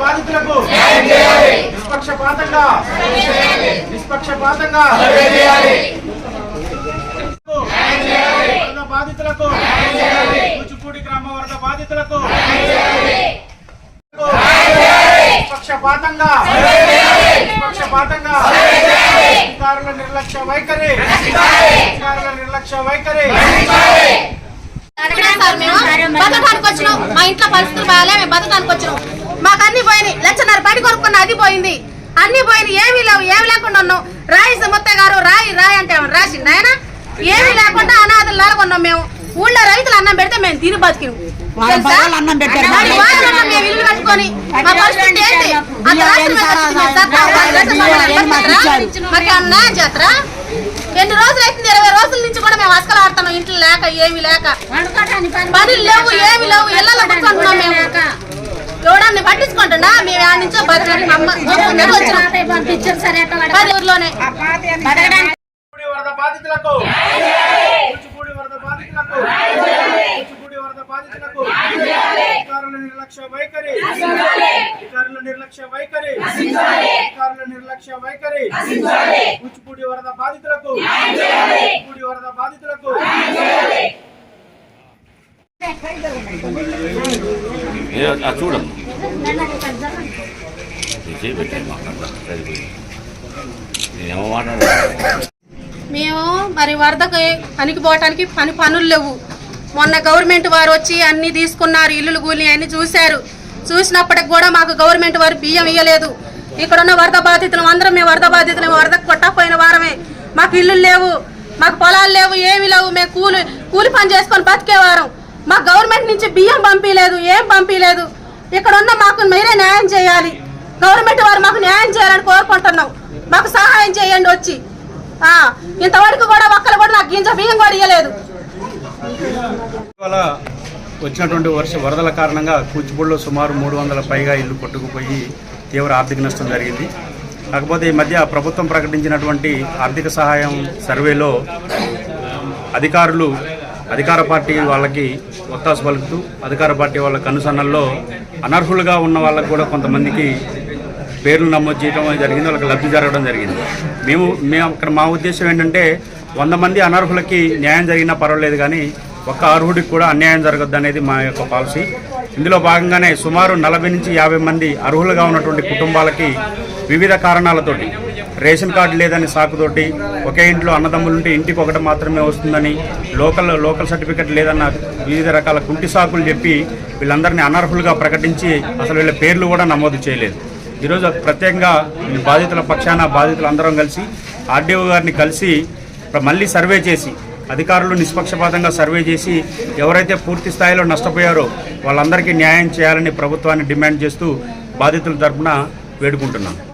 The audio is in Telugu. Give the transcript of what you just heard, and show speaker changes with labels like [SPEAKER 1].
[SPEAKER 1] బాధితులకు నిష్పక్షపాతంగా నిష్పక్షపాతంగా బాధితులకు కూచిపూడి గ్రామ వర్గ బాధితులకు నిష్పక్షపాతంగా నిష్పక్షపాతంగా అధికారుల నిర్లక్ష్య వైఖరి అధికారుల నిర్లక్ష్య వైఖరి.
[SPEAKER 2] మా ఇంట్లో పరిస్థితులు బాగాలే మేము బతకానికి వచ్చినాం. మాకు అన్ని పోయినాయి. లక్షన్నర బడి కొనుక్కున్న అది పోయింది. అన్ని పోయినాయి. ఏమీ లేవు. ఏమి లేకుండా ఉన్నాం. రాయి ముత్తయ్య గారు రాయి రాయి అంటే రాసిండు ఆయన? ఏమీ లేకుండా అనాథలు నెలకొన్నాం మేము. ఊళ్ళో రైతులు అన్నం పెడితే మేము తిని బతికినాం.
[SPEAKER 3] అన్నం పెట్టారు.
[SPEAKER 2] మేము ఇల్లు కట్టుకొని మా పరిస్థితి ఏంటి? ఎన్ని రోజులు అవుతుంది? ఇరవై రోజుల నుంచి కూడా మేము అసలు ఆడుతున్నాం. ఇంట్లో లేక ఏమి లేక. పనులు లేవు ఏమి లేవు. ఇళ్ళలో కూర్చుంటున్నాం మేము. ఎవడాన్ని పట్టించుకుంటున్నా? మేము ఆ నుంచో బతకడానికి అమ్మ దొంగ వచ్చినాం పది ఊర్లోనే.
[SPEAKER 1] కూచిపూడి వరద బాధితులకు. కూచిపూడి వరద బాధితులకు. కూచిపూడి వరద బాధితులకు. అధికారుల నిర్లక్ష్య వైఖరి. అధికారుల నిర్లక్ష్య వైఖరి. అధికారుల నిర్లక్ష్య వైఖరి. కూచిపూడి వరద బాధితులకు. కూచిపూడి వరద బాధితులకు.
[SPEAKER 4] చూడమ్మా చేపెట్టాను మాట్లాడతా సరిపోయింది నేనేమో మాట్లాడాలి
[SPEAKER 2] మేము మరి వరదకు పనికి పోవటానికి పని పనులు లేవు. మొన్న గవర్నమెంట్ వారు వచ్చి అన్నీ తీసుకున్నారు ఇల్లులు కూలి అన్ని చూశారు. చూసినప్పటికి కూడా మాకు గవర్నమెంట్ వారు బియ్యం ఇవ్వలేదు ఇక్కడున్న వరద బాధితులు అందరం మేము వరద బాధితులు వరదకు కొట్టకపోయిన వారమే. మాకు ఇల్లులు లేవు మాకు పొలాలు లేవు ఏమి లేవు. మేము కూలి కూలి పని చేసుకొని బతికేవారం. మాకు గవర్నమెంట్ నుంచి బియ్యం పంపించలేదు ఏం పంపించలేదు ఇక్కడ ఉన్న మాకు మీరే న్యాయం చేయాలి. గవర్నమెంట్ వారు మాకు న్యాయం చేయాలని కోరుకుంటున్నాం. మాకు సహాయం చేయండి వచ్చి. ఇంతవరకు కూడా ఒక్కరు కూడా నాకు గింజ బియ్యం కూడా ఇవ్వలేదు
[SPEAKER 5] వచ్చినటువంటి వర్ష వరదల కారణంగా కూచిపూడిలో సుమారు మూడు వందల పైగా ఇల్లు కొట్టుకుపోయి తీవ్ర ఆర్థిక నష్టం జరిగింది. కాకపోతే ఈ మధ్య ప్రభుత్వం ప్రకటించినటువంటి ఆర్థిక సహాయం సర్వేలో అధికారులు అధికార పార్టీ వాళ్ళకి ఒత్తాసు పలుకుతూ అధికార పార్టీ వాళ్ళ కనుసన్నల్లో అనర్హులుగా ఉన్న వాళ్ళకు కూడా కొంతమందికి పేర్లు నమోదు చేయడం జరిగింది వాళ్ళకి లబ్ధి జరగడం జరిగింది. మేము మేము అక్కడ మా ఉద్దేశం ఏంటంటే వంద మంది అనర్హులకి న్యాయం జరిగినా పర్వాలేదు కానీ ఒక్క అర్హుడికి కూడా అన్యాయం జరగద్దు అనేది మా యొక్క పాలసీ. ఇందులో భాగంగానే సుమారు నలభై నుంచి యాభై మంది అర్హులుగా ఉన్నటువంటి కుటుంబాలకి వివిధ కారణాలతోటి రేషన్ కార్డు లేదని సాకుతోటి ఒకే ఇంట్లో అన్నదమ్ములుంటే ఇంటికి ఒకటి మాత్రమే వస్తుందని లోకల్ లోకల్ సర్టిఫికెట్ లేదన్న వివిధ రకాల కుంటి సాకులు చెప్పి వీళ్ళందరినీ అనర్హులుగా ప్రకటించి అసలు వీళ్ళ పేర్లు కూడా నమోదు చేయలేదు. ఈరోజు ప్రత్యేకంగా బాధితుల పక్షాన బాధితులందరం కలిసి ఆర్డీఓ గారిని కలిసి మళ్ళీ సర్వే చేసి అధికారులు నిష్పక్షపాతంగా సర్వే చేసి ఎవరైతే పూర్తి స్థాయిలో నష్టపోయారో వాళ్ళందరికీ న్యాయం చేయాలని ప్రభుత్వాన్ని డిమాండ్ చేస్తూ బాధితుల తరఫున వేడుకుంటున్నాం.